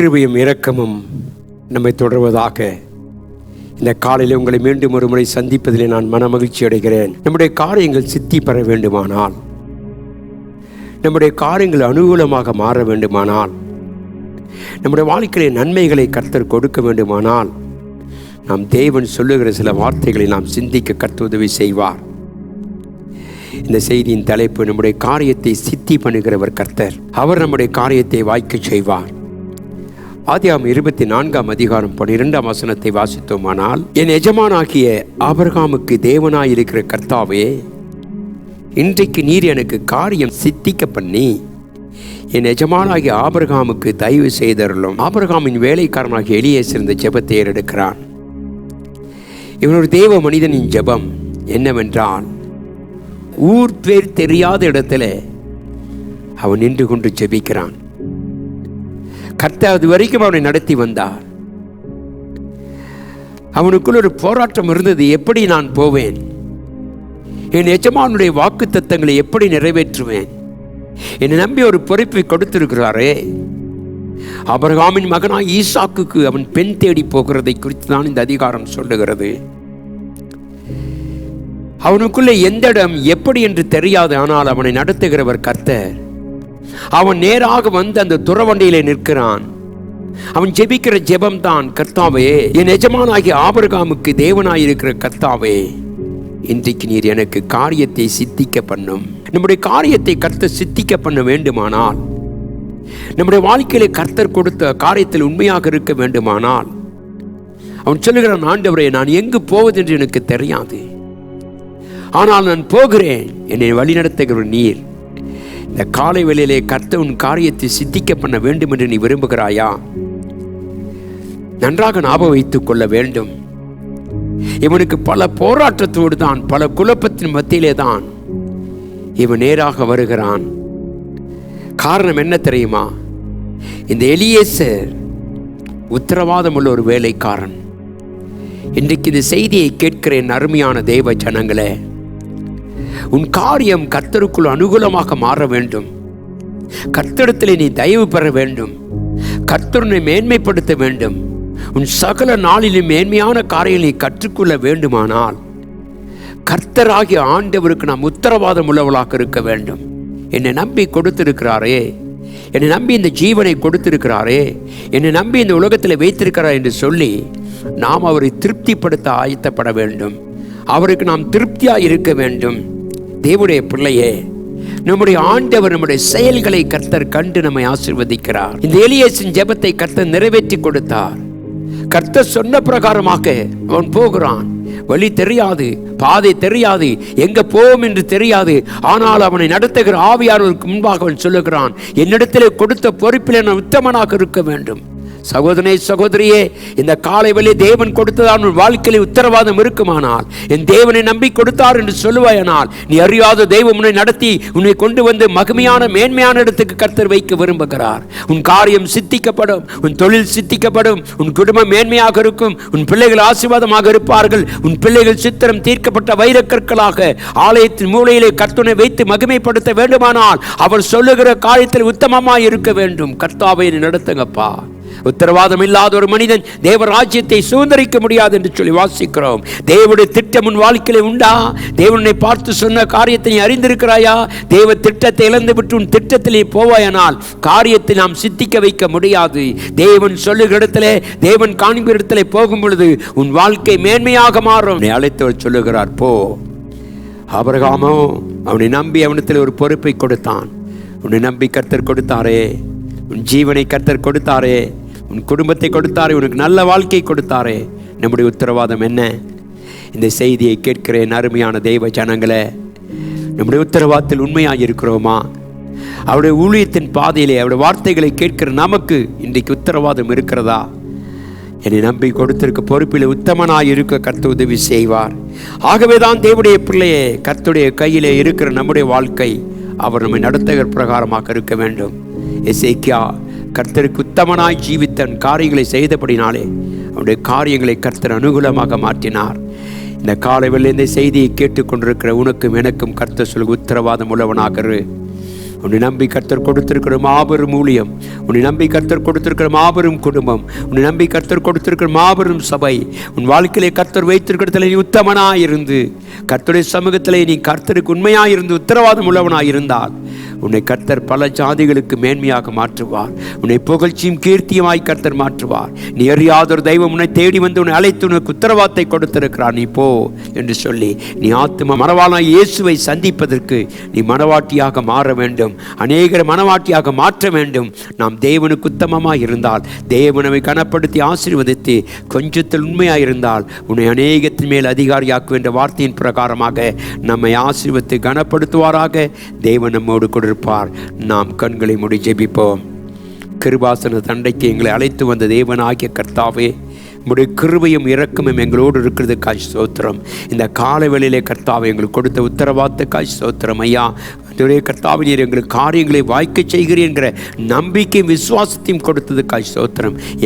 கிருபையும் இரக்கமும் நம்மை தொடர்வதாக இந்த காலையில் உங்களை மீண்டும் ஒரு முறை சந்திப்பதிலே நான் மனமகிழ்ச்சி அடைகிறேன். நம்முடைய காரியங்கள் சித்தி பெற வேண்டுமானால் நம்முடைய காரியங்கள் அனுகூலமாக மாற வேண்டுமானால் நம்முடைய வாழ்க்கையிலே நன்மைகளை கர்த்தர் கொடுக்க வேண்டுமானால் நாம் தேவன் சொல்லுகிற சில வார்த்தைகளை நாம் சிந்திக்க கர்த்துதவி செய்வார். இந்த செய்தியின் தலைப்பு நம்முடைய காரியத்தை சித்தி பண்ணுகிறவர் கர்த்தர். அவர் நம்முடைய காரியத்தை வாய்க்கச் செய்வார். ஆதியாம் இருபத்தி நான்காம் அதிகாரம் பனிரெண்டாம் வசனத்தை வாசித்தோமானால் என் எஜமானாகிய ஆபரகாமுக்கு தேவனாயிருக்கிற கர்த்தாவே இன்றைக்கு நீர் எனக்கு காரியம் சித்திக்க பண்ணி என் எஜமானாகிய ஆபரகாமுக்கு தயவு செய்தருளும். ஆபரகாமின் வேலைக்காரனாகிய எளியே இந்த ஜெபத்தை ஏறெடுக்கிறான். இவன் ஒரு தேவ மனிதனின் ஜெபம் என்னவென்றால் ஊர் பேர் தெரியாத இடத்துல அவன் நின்று கொண்டு ஜெபிக்கிறான். கத்தாவது அது வரைக்கும் அவனை நடத்தி வந்தார். அவனுக்குள் ஒரு போராட்டம் இருந்தது எப்படி நான் போவேன்? என் எஜமானுடைய வாக்கு தத்தங்களை எப்படி நிறைவேற்றுவேன்? என்னை நம்பி ஒரு பொறுப்பை கொடுத்திருக்கிறாரே. அபரகாமின் மகனாய் ஈசாக்குக்கு அவன் பெண் தேடி போகிறதை குறித்து தான் இந்த அதிகாரம் சொல்லுகிறது. அவனுக்குள்ளே எந்த இடம் எப்படி என்று தெரியாது ஆனால் அவனை நடத்துகிறவர் கர்த்தர். அவன் நேராக வந்து அந்த துறவண்டியிலே நிற்கிறான். அவன் ஜெபிக்கிற ஜெபம் தான் கர்த்தாவே என் எஜமானாகிய ஆபரகாமுக்கு தேவனாயிருக்கிற கர்த்தாவே இன்றைக்கு நீர் எனக்கு காரியத்தை சித்திக்க பண்ணும். நம்முடைய காரியத்தை கர்த்தர் சித்திக்க பண்ண வேண்டுமானால் நம்முடைய வாழ்க்கையில கர்த்தர் கொடுத்த காரியத்தில் உண்மையாக இருக்க வேண்டுமானால் அவன் சொல்லுகிறான் ஆண்டவரே நான் எங்கு போவதென்று எனக்கு தெரியாது. ஆனால் நான் போகிறேன். என்னை வழிநடத்துகிற நீர். இந்த காலை வேளையிலே கர்த்த உன் காரியத்தை சித்திக்க பண்ண வேண்டும் என்று நீ விரும்புகிறாயா? நன்றாக ஞாபகம் வைத்துக் கொள்ள வேண்டும். இவனுக்கு பல போராட்டத்தோடு தான் பல குழப்பத்தின் மத்தியிலே தான் இவன் நேராக வருகிறான். காரணம் என்ன தெரியுமா? இந்த எலியேசர் உத்தரவாதம் உள்ள ஒரு வேலைக்காரன். இன்றைக்கு இந்த செய்தியை கேட்கிற என் அருமையான தெய்வ ஜனங்களே உன் காரியம் கர்த்தருக்குள் அனுகூலமாக மாற வேண்டும். கர்த்தரிடத்திலே நீ தயவு பெற வேண்டும். கர்த்தருனை மேன்மைப்படுத்த வேண்டும். உன் சகல நாளிலும் மேன்மையான காரியங்களை கற்றுக்கொள்ள வேண்டுமானால் கர்த்தராகிய ஆண்டவருக்கு நாம் உத்தரவாதம் உள்ளவளாக இருக்க வேண்டும். என்னை நம்பி கொடுத்திருக்கிறாரே. என்னை நம்பி இந்த ஜீவனை கொடுத்திருக்கிறாரே. என்னை நம்பி இந்த உலகத்தில் வைத்திருக்கிறார் என்று சொல்லி நாம் அவரை திருப்திப்படுத்த ஆயத்தப்பட வேண்டும். அவருக்கு நாம் திருப்தியாக இருக்க வேண்டும். தேவனுடைய பிள்ளையே நம்முடைய ஆண்டவர் நம்முடைய செயல்களை கர்த்தர் கண்டு நம்மை ஆசிர்வதிக்கிறார். இந்த எலியேசின் ஜெபத்தை கர்த்தர் நிறைவேற்றி கொடுத்தார். கர்த்தர் சொன்ன பிரகாரமாக அவன் போகிறான். வழி தெரியாது பாதை தெரியாது எங்க போவோம் என்று தெரியாது. ஆனால் அவனை நடத்துகிற ஆவியானவருக்கு முன்பாக அவன் சொல்லுகிறான் என்னிடத்திலே கொடுத்த பொறுப்பில் நான் உத்தமனாக இருக்க வேண்டும். சகோதரனே சகோதரியே இந்த காலை வழி தேவன் கொடுத்ததான் உன் வாழ்க்கையில் உத்தரவாதம் இருக்குமானால் என் தேவனை நம்பி கொடுத்தார் என்று சொல்லுவாயனால் நீ அறியாத தெய்வம் உன்னை நடத்தி உன்னை கொண்டு வந்து மகிமையான மேன்மையான இடத்துக்கு கர்த்தர் வைக்க விரும்புகிறார். உன் காரியம் சித்திக்கப்படும் உன் தொழில் சித்திக்கப்படும் உன் குடும்பம் மேன்மையாக இருக்கும் உன் பிள்ளைகள் ஆசீர்வாதமாக இருப்பார்கள் உன் பிள்ளைகள் சித்திரம் தீர்க்கப்பட்ட வைரக்கற்களாக ஆலயத்தின் மூலையிலே கர்த்தனை வைத்து மகிமைப்படுத்த வேண்டுமானால் அவர் சொல்லுகிற காரியத்தில் உத்தமமாக இருக்க வேண்டும். கர்த்தாவை நடத்துங்கப்பா. உத்தரவாதம் இல்லாத ஒரு மனிதன் தேவ ராஜ்யத்தை சுதந்திரிக்க முடியாது என்று சொல்லி வாசிக்கிறோம். தேவனுடைய திட்டம் உன் வாழ்க்கையிலே உண்டா? தேவனை பார்த்து சொன்ன காரியத்தை நீ அறிந்திருக்கிறாயா? தேவ திட்டத்தை இழந்து விட்டு உன் திட்டத்திலே போவாயானால் காரியத்தை நாம் சித்திக்க வைக்க முடியாது. தேவன் சொல்லுகிற இடத்துல தேவன் காண்கிற இடத்திலே போகும் பொழுது உன் வாழ்க்கை மேன்மையாக மாறும். உன்னை அழைத்தவர் சொல்லுகிறார் போ. அபரகாமோ அவனை நம்பி அவனத்தில் ஒரு பொறுப்பை கொடுத்தான். உன்னை நம்பி கர்த்தர் கொடுத்தாரே. உன் ஜீவனை கர்த்தர் கொடுத்தாரே. உன் குடும்பத்தை கொடுத்தாரே உனக்கு நல்ல வாழ்க்கை கொடுத்தாரே. நம்முடைய உத்தரவாதம் என்ன? இந்த செய்தியை கேட்கிறேன் அருமையான தெய்வ ஜனங்களே. நம்முடைய உத்தரவாதத்தில் உண்மையாக இருக்கிறோமா அவருடைய ஊழியத்தின் பாதையிலே அவருடைய வார்த்தைகளை கேட்கிற நமக்கு இன்றைக்கு உத்தரவாதம் இருக்கிறதா? என்னை நம்பி கொடுத்திருக்க பொறுப்பில் உத்தமனாய் இருக்க கர்த்த உதவி செய்வார். ஆகவே தான் தேவடைய பிள்ளையே கர்த்துடைய கையிலே இருக்கிற நம்முடைய வாழ்க்கை அவர் நம்மை நடத்துகிற பிரகாரமாக இருக்க வேண்டும். எசேக்கியா கர்த்தருக்கு உத்தமனாய் ஜீவித்தன் காரியங்களை செய்தபடினாலே அவனுடைய காரியங்களை கர்த்தர் அனுகூலமாக மாற்றினார். இந்த காலையில் இந்த செய்தியை கேட்டுக்கொண்டிருக்கிற உனக்கும் எனக்கும் கர்த்தர் சொல்ல உத்தரவாதம் உள்ளவனாக உன்னை நம்பி கர்த்தர் கொடுத்திருக்கிற மாபெரும் ஊழியம் உன்னை நம்பி கர்த்தர் கொடுத்திருக்கிற மாபெரும் குடும்பம் உன்னை நம்பி கர்த்தர் கொடுத்திருக்கிற மாபெரும் சபை உன் வாழ்க்கையிலே கர்த்தர் வைத்திருக்கிறதுல நீ உத்தமனாயிருந்து கர்த்தருடைய சமூகத்திலே நீ கர்த்தருக்கு உண்மையாயிருந்து உத்தரவாதம் உள்ளவனாக இருந்தால் உன்னை கர்த்தர் பல ஜாதிகளுக்கு மேன்மையாக மாற்றுவார். உன்னை புகழ்ச்சியும் கீர்த்தியுமாய் கர்த்தர் மாற்றுவார். நீ அறியாதொரு தெய்வம் உன்னை தேடி வந்து உன்னை அழைத்து உனக்கு உத்தரவாதத்தை கொடுத்திருக்கிறார். நீ போ என்று சொல்லி நீ ஆத்தும மனவாளாய் இயேசுவை சந்திப்பதற்கு நீ மனவாட்டியாக மாற வேண்டும். அநேகரை மனவாட்டியாக மாற்ற வேண்டும். நாம் தேவனுக்கு உத்தமமாக இருந்தால் தேவனவை கனப்படுத்தி ஆசீர்வதித்து கொஞ்சத்தில் உண்மையாக இருந்தால் உன்னை அநேகத்தின் மேல் அதிகாரியாக்கும் என்ற வார்த்தையின் பிரகாரமாக நம்மை ஆசீர்வத்து கனப்படுத்துவாராக. தேவன் நம்மோடு கொடுப்பார் நாம் கண்களை மூடி ஜெபிப்போம். கிருபாசன தண்டைக்கு எங்களை அழைத்து வந்த தேவனாகிய கர்த்தாவே உம்முடைய கிருபையும் இறக்கமும் எங்களோடு இருக்கிறது. காய் சோத்திரம் இந்த கால வேளையிலே கர்த்தாவை எங்களுக்கு கொடுத்த உத்தரவாத்த காய் சோத்திரம் ஐயா அதுடைய கர்த்தாவினர் எங்களுக்கு காரியங்களை வாய்க்க செய்கிறீர் என்கிற நம்பிக்கையும் விசுவாசத்தையும் கொடுத்தது காய்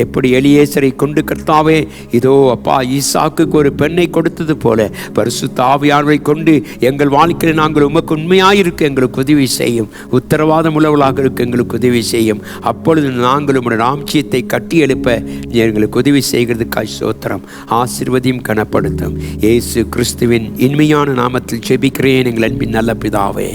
எப்படி எலியேசரை கொண்டு கர்த்தாவே இதோ அப்பா ஈசாக்குக்கு ஒரு பெண்ணை கொடுத்தது போல பரிசு தாவியானவை கொண்டு எங்கள் வாழ்க்கையில் நாங்கள் உமக்கு உண்மையாயிருக்க எங்களுக்கு உதவி செய்யும். உத்தரவாதம் உள்ளவளாக இருக்க எங்களுக்கு உதவி செய்யும். அப்பொழுது நாங்கள் உம்முடைய ராம்சியத்தை கட்டி எழுப்ப நீ எங்களுக்கு உதவி செய்கிறதுக்காய் சோத்திரம் ஆசிர்வதியும் கனப்படுத்தும். இயேசு கிறிஸ்துவின் இன்மையான நாமத்தில் செபிக்கிறேன் எங்கள் அன்பின் நல்ல பிதாவே.